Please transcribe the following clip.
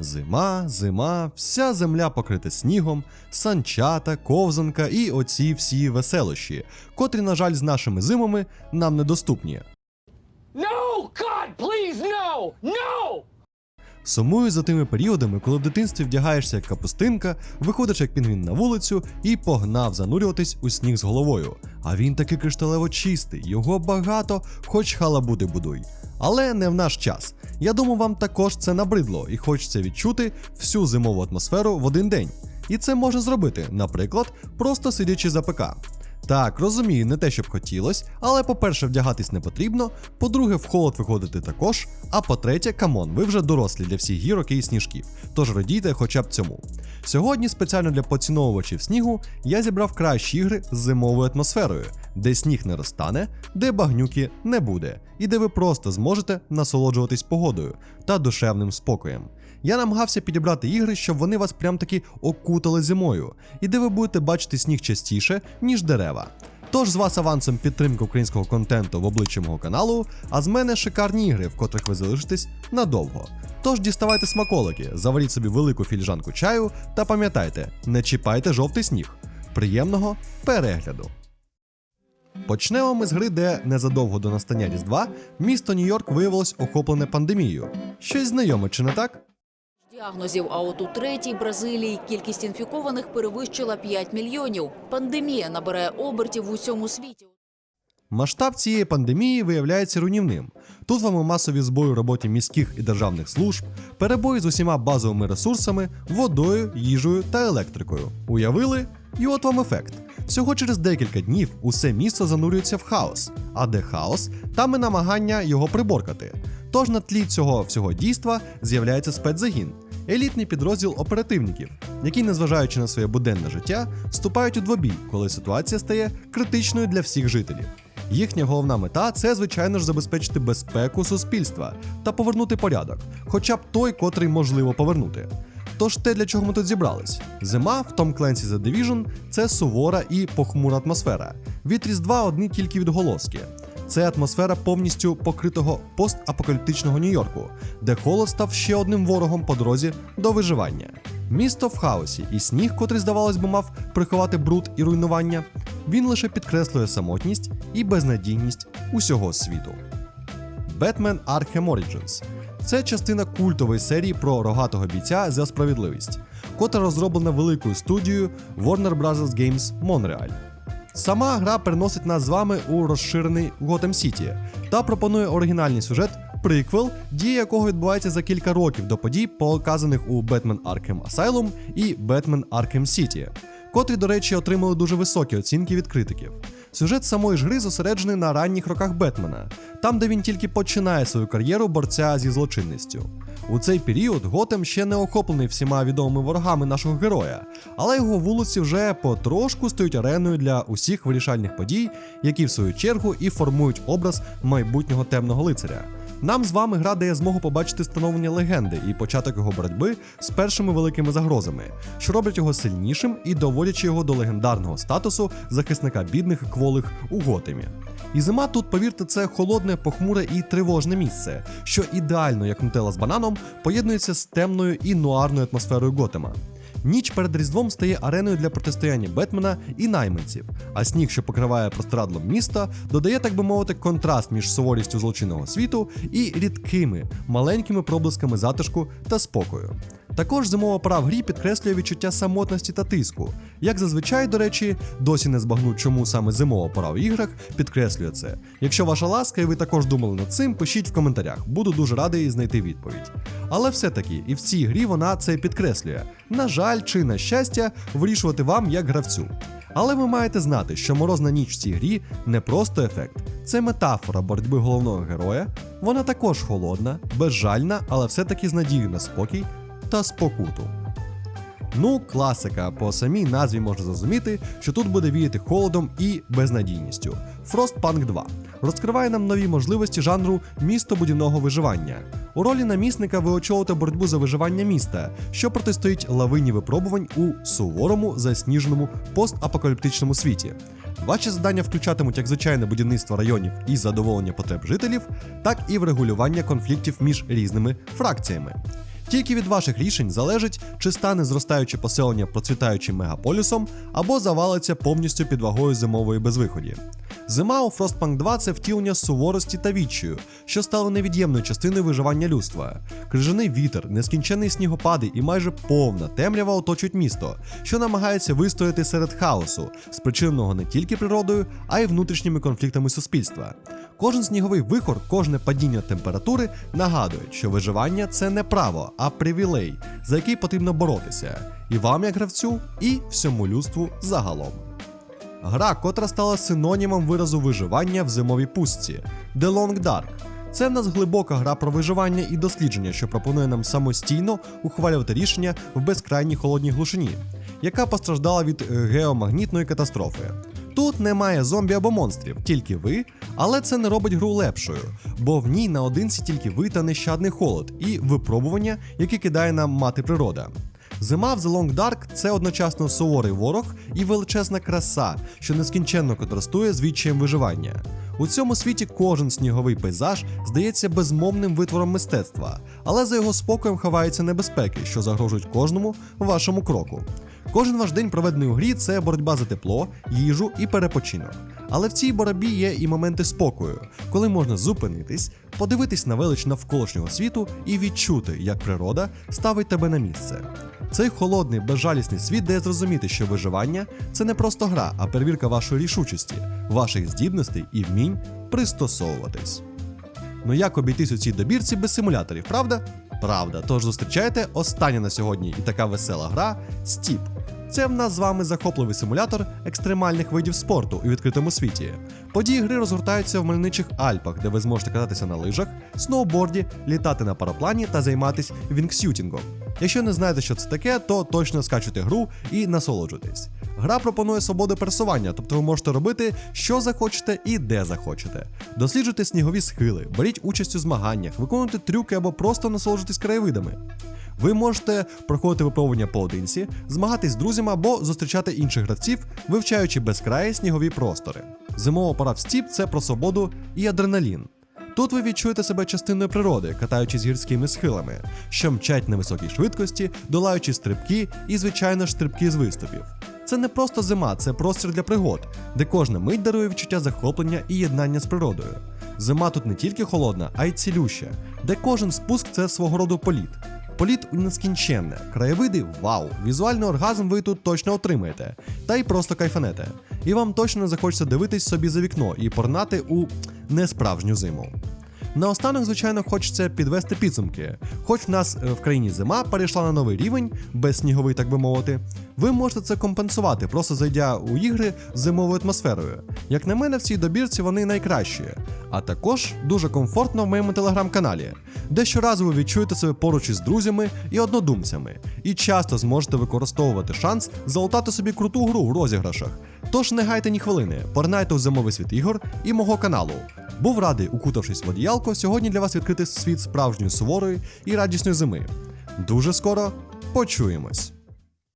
Зима, зима, вся земля покрита снігом, санчата, ковзанка і оці всі веселощі, котрі, на жаль, з нашими зимами нам недоступні. No! God, please, no! No! Сумую за тими періодами, коли в дитинстві вдягаєшся як капустинка, виходиш як пінгвін на вулицю і погнав занурюватись у сніг з головою. А він таки кришталево чистий, його багато, хоч халабуди будуй. Але не в наш час. Я думаю, вам також це набридло і хочеться відчути всю зимову атмосферу в один день. І це можна зробити, наприклад, просто сидячи за ПК. Так, розумію, не те, щоб хотілось, але по-перше, вдягатись не потрібно, по-друге, в холод виходити також, а по-третє, камон, ви вже дорослі для всіх гірок і сніжків, тож радійте хоча б цьому. Сьогодні спеціально для поціновувачів снігу я зібрав кращі ігри з зимовою атмосферою, де сніг не розтане, де багнюки не буде, і де ви просто зможете насолоджуватись погодою та душевним спокоєм. Я намагався підібрати ігри, щоб вони вас прям таки окутали зимою, і де ви будете бачити сніг частіше, ніж дерева. Тож з вас авансом підтримки українського контенту в обличчі мого каналу, а з мене шикарні ігри, в котрих ви залишитесь надовго. Тож діставайте смаколики, заваріть собі велику філіжанку чаю та пам'ятайте, не чіпайте жовтий сніг. Приємного перегляду! Почнемо ми з гри, де незадовго до настання Різдва місто Нью-Йорк виявилось охоплене пандемією. Щось знайоме, чи не так? Діагнозів, а от у третій Бразилії кількість інфікованих перевищила 5 мільйонів. Пандемія набирає обертів в усьому світі. Масштаб цієї пандемії виявляється руйнівним. Тут вам і масові збої у роботі міських і державних служб, перебої з усіма базовими ресурсами, водою, їжею та електрикою. Уявили? І от вам ефект. Всього через декілька днів усе місто занурюється в хаос. А де хаос, там і намагання його приборкати. Тож на тлі цього всього дійства з'являється спецзагін, елітний підрозділ оперативників, які, незважаючи на своє буденне життя, вступають у двобій, коли ситуація стає критичною для всіх жителів. Їхня головна мета це, звичайно ж, забезпечити безпеку суспільства та повернути порядок, хоча б той, котрий можливо повернути. Тож те, для чого ми тут зібрались. Зима в Tom Clancy's The Division – це сувора і похмура атмосфера. Від Різдва одні тільки відголоски. Це атмосфера повністю покритого постапокаліптичного Нью-Йорку, де холод став ще одним ворогом по дорозі до виживання. Місто в хаосі, і сніг, котрий, здавалось би, мав приховати бруд і руйнування, він лише підкреслює самотність і безнадійність усього світу. Batman Arkham Origins це частина культової серії про рогатого бійця за справедливість, котра розроблена великою студією Warner Bros. Games Montreal. Сама гра переносить нас з вами у розширений Готэм Сіті та пропонує оригінальний сюжет, приквел, дія якого відбувається за кілька років до подій, показаних у Batman Arkham Asylum і Batman Arkham City, котрі, до речі, отримали дуже високі оцінки від критиків. Сюжет самої ж гри зосереджений на ранніх роках Бетмена, там, де він тільки починає свою кар'єру борця зі злочинністю. У цей період Готем ще не охоплений всіма відомими ворогами нашого героя, але його вулиці вже потрошку стають ареною для усіх вирішальних подій, які в свою чергу і формують образ майбутнього темного лицаря. Нам з вами гра дає змогу побачити становлення легенди і початок його боротьби з першими великими загрозами, що роблять його сильнішим і доводячи його до легендарного статусу захисника бідних кволих у Готемі. І зима тут, повірте, це холодне, похмуре і тривожне місце, що ідеально, як нутелла з бананом, поєднується з темною і нуарною атмосферою Готема. Ніч перед Різдвом стає ареною для протистояння Бетмена і найманців, а сніг, що покриває прострадлом міста, додає, так би мовити, контраст між суворістю злочинного світу і рідкими, маленькими проблисками затишку та спокою. Також зимова пора в грі підкреслює відчуття самотності та тиску. Як зазвичай, до речі, досі не збагну, чому саме зимова пора в іграх підкреслює це. Якщо ваша ласка, і ви також думали над цим, пишіть в коментарях, буду дуже радий знайти відповідь. Але все-таки і в цій грі вона це підкреслює. На жаль, чи на щастя, вирішувати вам як гравцю. Але ви маєте знати, що морозна ніч в цій грі не просто ефект, це метафора боротьби головного героя. Вона також холодна, безжальна, але все-таки з надією на спокій та спокуту. Ну, класика, по самій назві можна зрозуміти, що тут буде віяти холодом і безнадійністю. Frostpunk 2 розкриває нам нові можливості жанру містобудівного виживання. У ролі намісника ви очолите боротьбу за виживання міста, що протистоїть лавині випробувань у суворому засніженому постапокаліптичному світі. Ваші завдання включатимуть як звичайне будівництво районів і задоволення потреб жителів, так і врегулювання конфліктів між різними фракціями. Тільки від ваших рішень залежить, чи стане зростаюче поселення процвітаючим мегаполісом, або завалиться повністю під вагою зимової безвиході. Зима у Frostpunk 2 це втілення суворості та відчаю, що стало невід'ємною частиною виживання людства. Крижаний вітер, нескінченні снігопади і майже повна темрява оточують місто, що намагається вистояти серед хаосу, спричиненого не тільки природою, а й внутрішніми конфліктами суспільства. Кожен сніговий вихор, кожне падіння температури нагадують, що виживання це не право, а привілей, за який потрібно боротися, і вам, як гравцю, і всьому людству загалом. Гра, котра стала синонімом виразу виживання в зимовій пустці The Long Dark. Це в нас глибока гра про виживання і дослідження, що пропонує нам самостійно ухвалювати рішення в безкрайній холодній глушині, яка постраждала від е, геомагнітної катастрофи. Тут немає зомбі або монстрів, тільки ви, але це не робить гру лепшою, бо в ній наодинці тільки ви та нещадний холод і випробування, які кидає нам мати природа. Зима в The Long Dark це одночасно суворий ворог і величезна краса, що нескінченно контрастує з відчаєм виживання. У цьому світі кожен сніговий пейзаж здається безмовним витвором мистецтва, але за його спокоєм ховаються небезпеки, що загрожують кожному вашому кроку. Кожен ваш день проведений у грі це боротьба за тепло, їжу і перепочинок. Але в цій боротьбі є і моменти спокою, коли можна зупинитись, подивитись на велич навколишнього світу і відчути, як природа ставить тебе на місце. Цей холодний, безжалісний світ дає зрозуміти, що виживання це не просто гра, а перевірка вашої рішучості, ваших здібностей і вмінь пристосовуватись. Ну як обійтись у цій добірці без симуляторів, правда? Правда. Тож зустрічайте остання на сьогодні і така весела гра Стіп. Це в нас з вами захопливий симулятор екстремальних видів спорту у відкритому світі. Події гри розгортаються в мальничих Альпах, де ви зможете кататися на лижах, сноуборді, літати на параплані та займатися вінгсютінгом. Якщо не знаєте, що це таке, то точно скачуйте гру і насолоджуйтесь. Гра пропонує свободу пересування, тобто ви можете робити, що захочете і де захочете. Досліджуйте снігові схили, беріть участь у змаганнях, виконуйте трюки або просто насолоджуйтесь краєвидами. Ви можете проходити випробування поодинці, змагатись з друзями або зустрічати інших гравців, вивчаючи безкраї снігові простори. Зимова пора в стіп це про свободу і адреналін. Тут ви відчуєте себе частиною природи, катаючись гірськими схилами, що мчать на високій швидкості, долаючи стрибки і, звичайно ж, стрибки з виступів. Це не просто зима, це простір для пригод, де кожна мить дарує відчуття захоплення і єднання з природою. Зима тут не тільки холодна, а й цілюща, де кожен спуск це свого роду політ. Політ нескінченне, краєвиди вау, візуальний оргазм ви тут точно отримаєте, та й просто кайфанете. І вам точно не захочеться дивитись собі за вікно і порнати у несправжню зиму. Наостанок, звичайно, хочеться підвести підсумки. Хоч в нас е, в країні зима перейшла на новий рівень, без сніговий, так би мовити, ви можете це компенсувати, просто зайдя у ігри з зимовою атмосферою. Як на мене, в цій добірці вони найкращі, а також дуже комфортно в моєму телеграм-каналі, де щоразу ви відчуєте себе поруч із друзями і однодумцями, і часто зможете використовувати шанс залутати собі круту гру в розіграшах. Тож не гайте ні хвилини, поринайте у зимовий світ ігор і мого каналу. Був радий, укутавшись в одіялко, сьогодні для вас відкрити світ справжньої суворої і радісної зими. Дуже скоро почуємось.